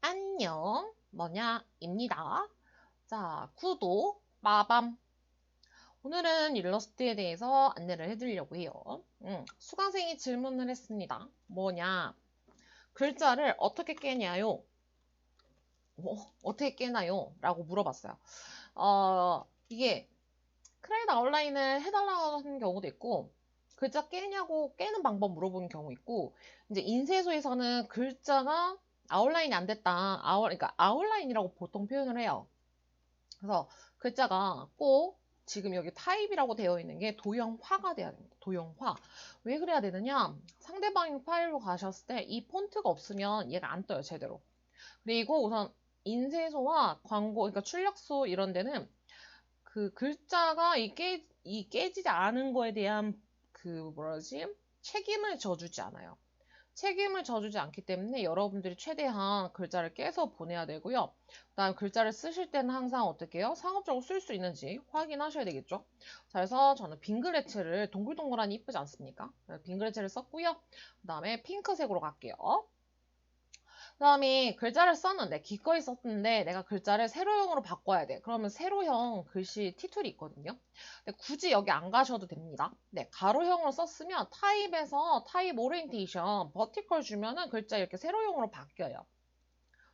안녕, 뭐냐?입니다. 자, 구독, 빠밤. 오늘은 일러스트에 대해서 안내를 해드리려고 해요. 음, 수강생이 질문을 했습니다. 뭐냐? 글자를 어떻게 깨냐요? 뭐, 어떻게 깨나요? 라고 물어봤어요. 어, 이게 크레이드 아웃라인을 해달라고 하는 경우도 있고, 글자 깨냐고 깨는 방법 물어보는 경우 있고, 이제 인쇄소에서는 글자가 아웃라인이 안 됐다. 아웃, 그러니까 아웃라인이라고 보통 표현을 해요. 그래서 글자가 꼭 지금 여기 타입이라고 되어 있는 게 도형화가 돼야 됩니다. 도형화. 왜 그래야 되느냐? 상대방이 파일로 가셨을 때 이 폰트가 없으면 얘가 안 떠요, 제대로. 그리고 우선 인쇄소와 광고, 그러니까 출력소 이런 데는 그 글자가 이, 깨, 이 깨지지 않은 거에 대한 그 뭐라지? 책임을 져주지 않아요. 책임을 져주지 않기 때문에 여러분들이 최대한 글자를 깨서 보내야 되고요. 그다음 글자를 쓰실 때는 항상 어떻게 해요? 상업적으로 쓸 수 있는지 확인하셔야 되겠죠. 자, 그래서 저는 빙그레츠를 동글동글하니 이쁘지 않습니까? 빙그레츠를 썼고요. 그 다음에 핑크색으로 갈게요. 그 다음에 글자를 썼는데 기꺼이 썼는데 내가 글자를 세로형으로 바꿔야 돼. 그러면 세로형 글씨 티툴이 있거든요. 근데 굳이 여기 안 가셔도 됩니다. 네, 가로형으로 썼으면 타입에서 타입 오리엔테이션 버티컬 주면은 글자 이렇게 세로형으로 바뀌어요.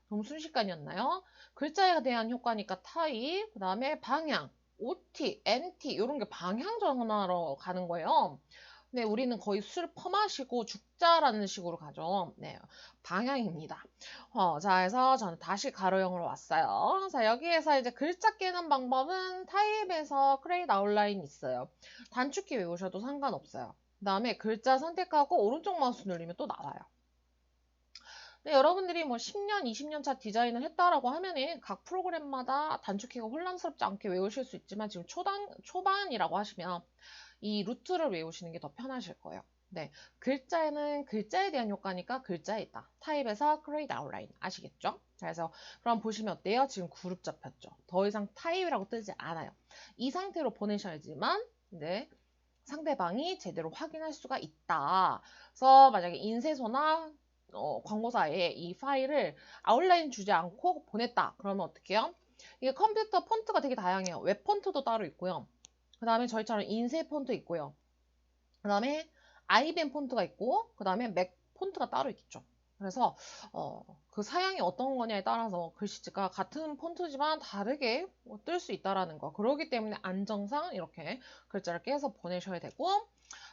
너무 순식간이었나요? 글자에 대한 효과니까 타입, 그 다음에 방향, OT, NT 이런 게 방향 전환하러 가는 거예요. 네, 우리는 거의 술 퍼마시고 죽자라는 식으로 가죠. 네, 방향입니다. 어, 자, 해서 저는 다시 가로형으로 왔어요. 자, 여기에서 이제 글자 깨는 방법은 타입에서 크레이드 아웃라인 있어요. 단축키 외우셔도 상관없어요. 그 다음에 글자 선택하고 오른쪽 마우스 누르면 또 나와요. 네, 여러분들이 뭐 10년, 20년 차 디자인을 했다라고 하면은 각 프로그램마다 단축키가 혼란스럽지 않게 외우실 수 있지만 지금 초단, 초반이라고 하시면 이 루트를 외우시는 게 더 편하실 거예요. 네, 글자에는 글자에 대한 효과니까 글자에 있다. 타입에서 create outline 아시겠죠? 자, 그래서 그럼 보시면 어때요? 지금 그룹 잡혔죠. 더 이상 타입이라고 뜨지 않아요. 이 상태로 보내셔야지만 네, 상대방이 제대로 확인할 수가 있다. 그래서 만약에 인쇄소나 어, 광고사에 이 파일을 아웃라인 주지 않고 보냈다. 그러면 어떻게 해요? 이게 컴퓨터 폰트가 되게 다양해요. 웹 폰트도 따로 있고요. 그 다음에 저희처럼 인쇄 폰트 있고요. 그 다음에 아이벤 폰트가 있고 그 다음에 맥 폰트가 따로 있겠죠. 그래서 어, 그 사양이 어떤 거냐에 따라서 글씨체가 같은 폰트지만 다르게 뜰 수 있다라는 거. 그러기 때문에 안정상 이렇게 글자를 깨서 보내셔야 되고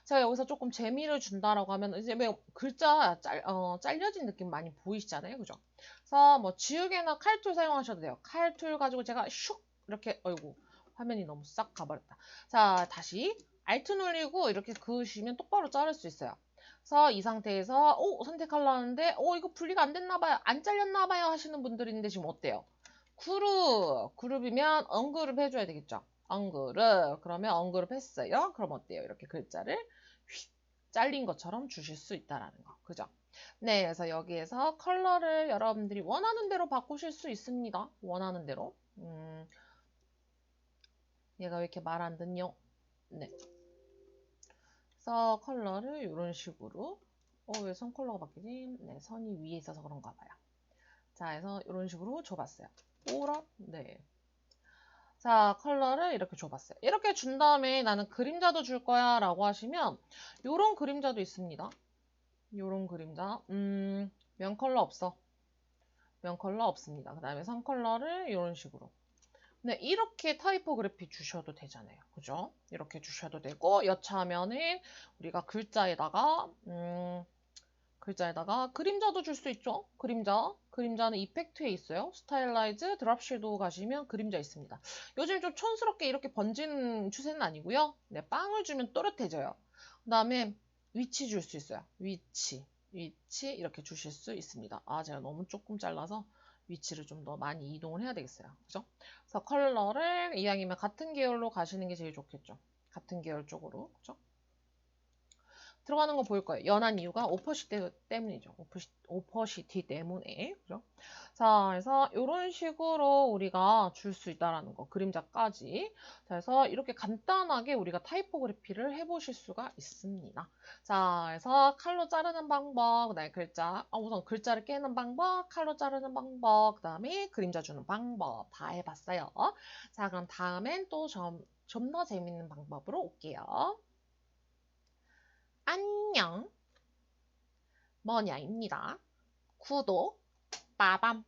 제가 여기서 조금 재미를 준다라고 하면 이제 왜 글자 짤, 어, 잘려진 느낌 많이 보이시잖아요. 그죠? 그래서 뭐 지우개나 칼툴 사용하셔도 돼요. 칼툴 가지고 제가 슉 이렇게 어이구 화면이 너무 싹 가버렸다. 자, 다시 Alt 눌리고 이렇게 그으시면 똑바로 자를 수 있어요. 그래서 이 상태에서 오 선택하려 하는데 오 이거 분리가 안 됐나 봐요. 안 잘렸나 봐요 하시는 분들인데 지금 어때요? 그룹 그룹이면 언그룹 해줘야 되겠죠. 언그룹 그러면 언그룹 했어요. 그럼 어때요? 이렇게 글자를 휙 잘린 것처럼 주실 수 있다라는 거. 그죠? 네, 그래서 여기에서 컬러를 여러분들이 원하는 대로 바꾸실 수 있습니다. 원하는 대로. 음, 얘가 왜 이렇게 말 안 듣냐? 네. 그래서 컬러를 이런 식으로 어, 왜 선 컬러가 바뀌지? 네, 선이 위에 있어서 그런가 봐요. 자, 그래서 이런 식으로 줘봤어요. 오라? 네. 자, 컬러를 이렇게 줘봤어요. 이렇게 준 다음에 나는 그림자도 줄 거야 라고 하시면 이런 그림자도 있습니다. 이런 그림자. 음, 면 컬러 없어. 면 컬러 없습니다. 그 다음에 선 컬러를 이런 식으로. 네, 이렇게 타이포그래피 주셔도 되잖아요. 그죠? 이렇게 주셔도 되고, 여차하면은 우리가 글자에다가, 음, 글자에다가 그림자도 줄 수 있죠? 그림자. 그림자는 이펙트에 있어요. 스타일라이즈, 드랍 섀도우 가시면 그림자 있습니다. 요즘 좀 촌스럽게 이렇게 번지는 추세는 아니고요. 네, 빵을 주면 또렷해져요. 그 다음에 위치 줄 수 있어요. 위치. 위치 이렇게 주실 수 있습니다. 아, 제가 너무 조금 잘라서 위치를 좀 더 많이 이동을 해야 되겠어요. 그죠? 그래서 컬러를 이왕이면 같은 계열로 가시는 게 제일 좋겠죠. 같은 계열 쪽으로. 그죠? 들어가는 거 보일 거예요. 연한 이유가 오퍼시티 때문이죠. 오퍼시, 오퍼시티 때문에. 그죠? 자, 그래서 이런 식으로 우리가 줄 수 있다라는 거. 그림자까지. 자, 그래서 이렇게 간단하게 우리가 타이포그래피를 해보실 수가 있습니다. 자, 그래서 칼로 자르는 방법, 그 다음에 글자, 아, 우선 글자를 깨는 방법, 칼로 자르는 방법, 그 다음에 그림자 주는 방법 다 해봤어요. 자, 그럼 다음엔 또 좀 좀 더 재밌는 방법으로 올게요. 안녕. 뭐냐입니다. 구독, 빠밤.